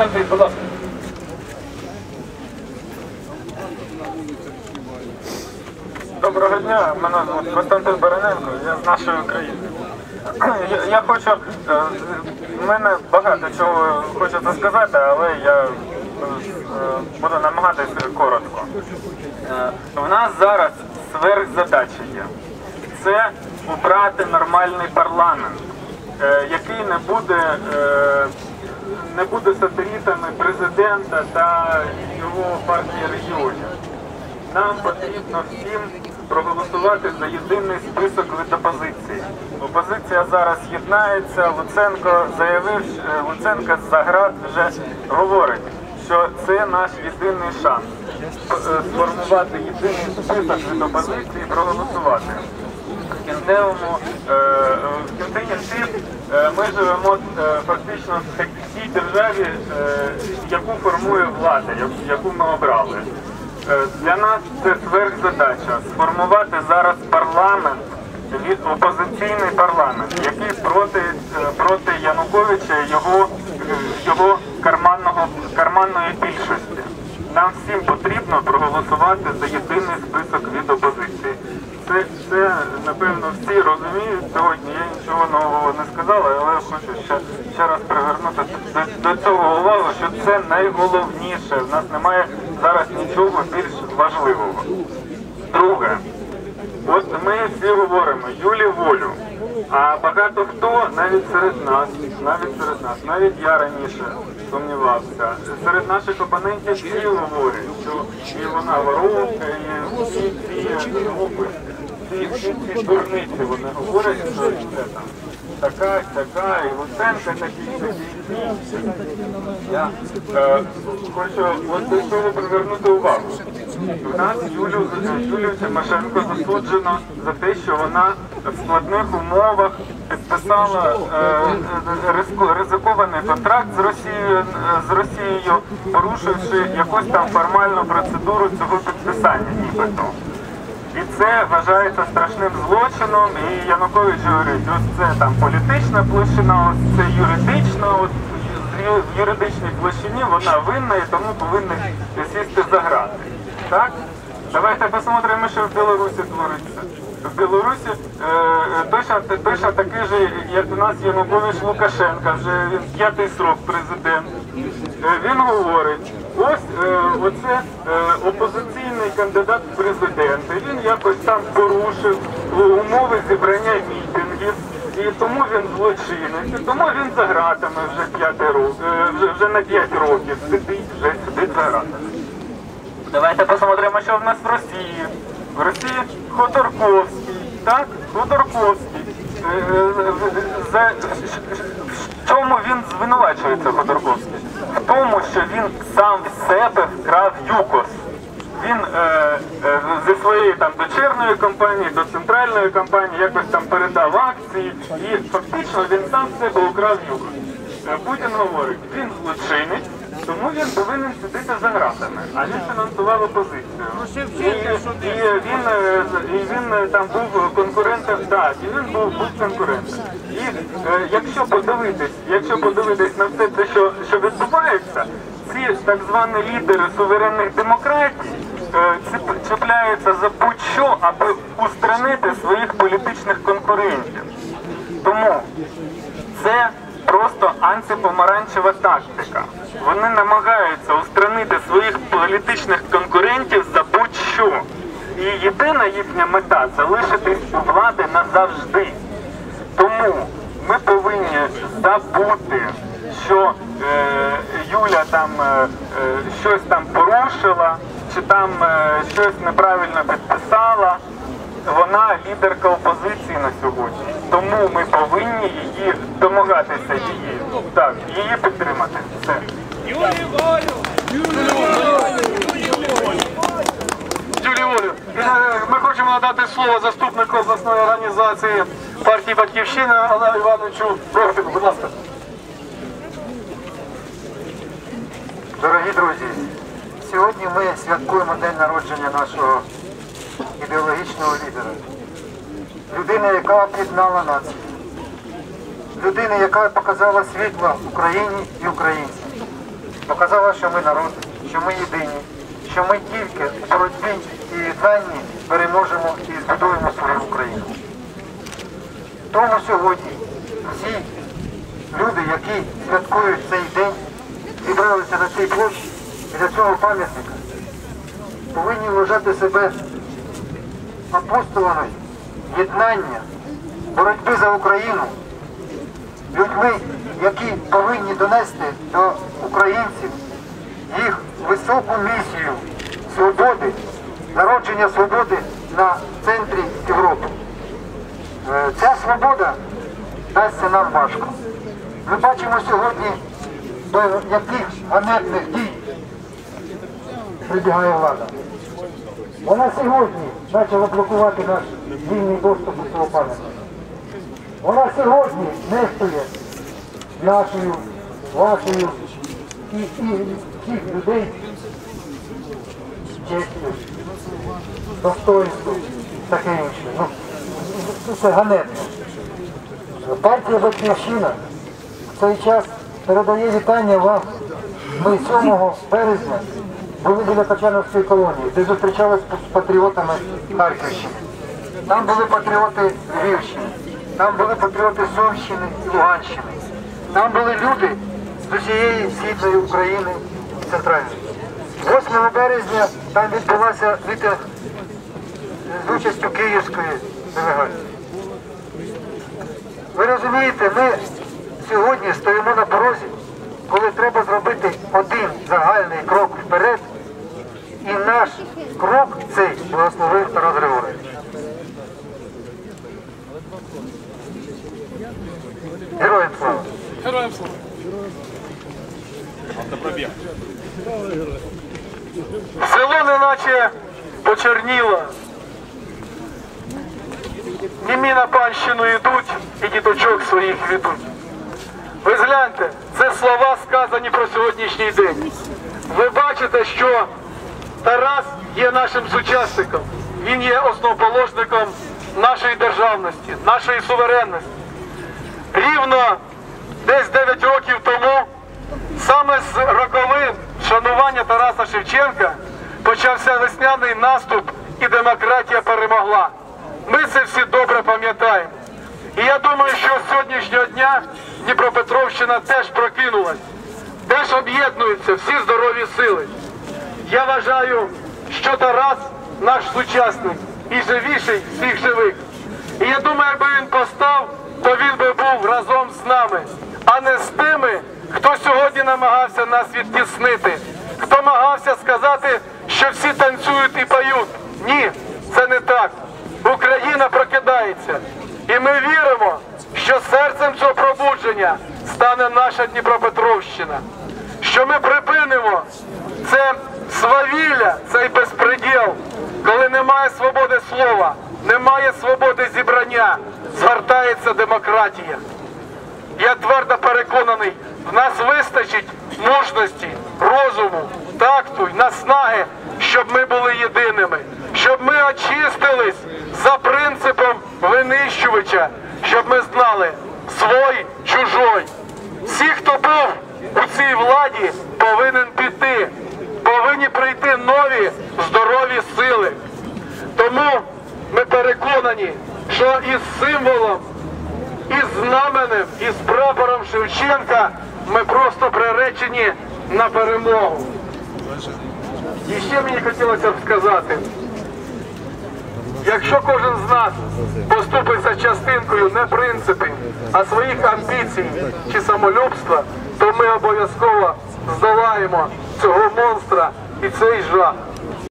Олександр, будь ласка. Доброго дня, мене звуть Константин Бараненко, я з нашої України. Я, хочу, е, в мене багато чого хочеться сказати, але я е, буду намагатися коротко. Е, В нас зараз сверхзадача є. Це обрати нормальний парламент, е, який не буде, е, не буде сателітами президента та його партії регіонів. Нам потрібно всім проголосувати за єдиний список від опозиції. Опозиція зараз єднається. Луценко заявив, е, Луценко з Заград вже говорить, що це наш єдиний шанс е, сформувати єдиний список від опозиції і проголосувати. В кінцевому е, в кінці ми живемо фактично в такій державі, е, яку формує влада, яку- ми обрали. Е, Для нас це сверхзадача сформувати зараз парламент опозиційний парламент, який проти, е, проти Януковича його, його карманного карманної більшості. Нам всім потрібно проголосувати за єдиний список від опозиції. Це, напевно всі розуміють сьогодні. Я нічого нового не сказала, але хочу ще, ще раз привернути до, до цього увагу, що це найголовніше. У нас немає зараз нічого більш важливого. Друге, от ми всі говоримо Юлі волю. А багато хто навіть серед нас, навіть серед нас, навіть я раніше сумнівався. Серед наших опонентів всі говорять, що і вона воровка, і всі ці групи, всі ці дурниці вони говорять, що там така, така, і Луценко такий, такий. Я е, хочу от до цього привернути увагу. У нас Юлю, Юлію Тимошенко засуджено за те, що вона в складних умовах підписала е, ризикований контракт з Росією, е, з Росією, порушивши якусь там формальну процедуру цього підписання, нібито. І це вважається страшним злочином. І Янукович говорить, ось це там політична площина, ось це юридична. От в юридичній площині вона винна і тому повинна сісти за грати. Так? Давайте посмотримо, що в Білорусі твориться. В Білорусі е, е, точно, точно такий же, як у нас Янукович Лукашенка, вже він п'ятий срок президент. Е, Він говорить, ось оце е, опозиційний кандидат в президенти. Він якось там порушив умови зібрання мітингів. І тому він злочинець, і тому він за гратами вже е, вже, вже на 5 років сидить, вже сидить за гратами. Давайте посмотримо, що в нас в Росії. В Росії Ходорковський, так? Ходорковський. Е, е, За в чому він звинувачується Ходорковський? В тому, що він сам в себе вкрав ЮКОС. Він е, е, зі своєї там дочірної компанії до центральної компанії якось там передав акції і фактично він сам себе украв ЮКОС. Е, Путін говорить, він злочинець, тому він повинен сидіти за гратами, а він фінансував опозицію. І, і він, е, і він е, там був конкурентом, так, і він був, був конкурентом. І е, якщо подивитись, якщо подивитись на все те, що, що відбувається, ці так звані лідери суверенних демократій е, чіпляються за будь-що, аби устранити своїх політичних конкурентів. Тому це просто антипомаранчева тактика. Вони намагаються устранити своїх політичних конкурентів за будь-що. І єдина їхня мета залишитись у влади назавжди. Тому ми повинні забути, що е, Юля там е, е, щось там порушила, чи там е, щось неправильно підписала. Вона лідерка опозиції на сьогодні. Тому ми повинні її домагатися її. Так, її підтримати. Все. Юлію Волю. І, е, Ми хочемо надати слово заступнику обласної організації партії Батьківщина Олегу Івановичу Бровтику. Будь ласка. Дорогі друзі, сьогодні ми святкуємо день народження нашого ідеологічного лідера. Людини, яка об'єднала націю. Людини, яка показала світло Україні і українцям. показала, що ми народ, що ми єдині, що ми тільки в боротьбі і єднанні переможемо і збудуємо свою Україну. Тому сьогодні всі люди, які святкують цей день, зібралися на цій площі біля цього пам'ятника, повинні вважати себе апостолами єднання, боротьби за Україну, людьми, які повинні донести до українців їх високу місію свободи, народження свободи на центрі Європи. Е, Ця свобода дасться нам важко. Ми бачимо сьогодні, до яких ганебних дій прибігає влада. Вона сьогодні почала блокувати наш вільний доступ до цього пам'ятника. Вона сьогодні нехтує нашою, вашою і, і всіх людей честю, достоинством, таке інше. Ну, це ганебно. Партія Батьківщина в цей час передає вітання вам. Ми 7 березня були біля Качановської колонії, де зустрічалися з патріотами Харківщини. Там були патріоти Львівщини, там були патріоти Сумщини і Луганщини. Там були люди з усієї східної України центральної. 8 березня там відбулася мітинг з участю Київської делегації. Ви розумієте, ми сьогодні стоїмо на порозі, коли треба зробити один загальний крок вперед, і наш крок цей благословив Тарас Григорович. Героям слава! Героям слава. Село неначе почерніло. Німі на панщину йдуть і діточок своїх ведуть. Ви згляньте, це слова сказані про сьогоднішній день. Ви бачите, що Тарас є нашим сучасником. Він є основоположником нашої державності, нашої суверенності. Рівно десь 9 років тому, саме з роковин шанування Тараса Шевченка, почався весняний наступ і демократія перемогла. Ми це всі добре пам'ятаємо. І я думаю, що з сьогоднішнього дня Дніпропетровщина теж прокинулась, теж об'єднуються всі здорові сили. Я вважаю, що Тарас наш сучасник і живіший всіх живих. І я думаю, якби він постав, то він би був разом з нами, а не з тими, хто сьогодні намагався нас відтіснити, хто намагався сказати, що всі танцюють і поють. Ні, це не так. Україна прокидається. І ми віримо, що серцем цього пробудження стане наша Дніпропетровщина що ми припинимо це свавілля, цей безпреділ, коли немає свободи слова, немає свободи зібрання, згортається демократія. Я твердо переконаний, в нас вистачить мужності, розуму, такту й наснаги, щоб ми були єдиними, щоб ми очистились за принципом винищувача, щоб ми знали свой, чужой. Всі, хто був у цій владі, повинен піти, повинні прийти нові здорові сили. Тому ми переконані, що із символом, із знаменем, із прапором Шевченка ми просто приречені на перемогу. І ще мені хотілося б сказати, Якщо кожен з нас поступиться частинкою не принципів, а своїх амбіцій чи самолюбства, то ми обов'язково здолаємо цього монстра і цей жах.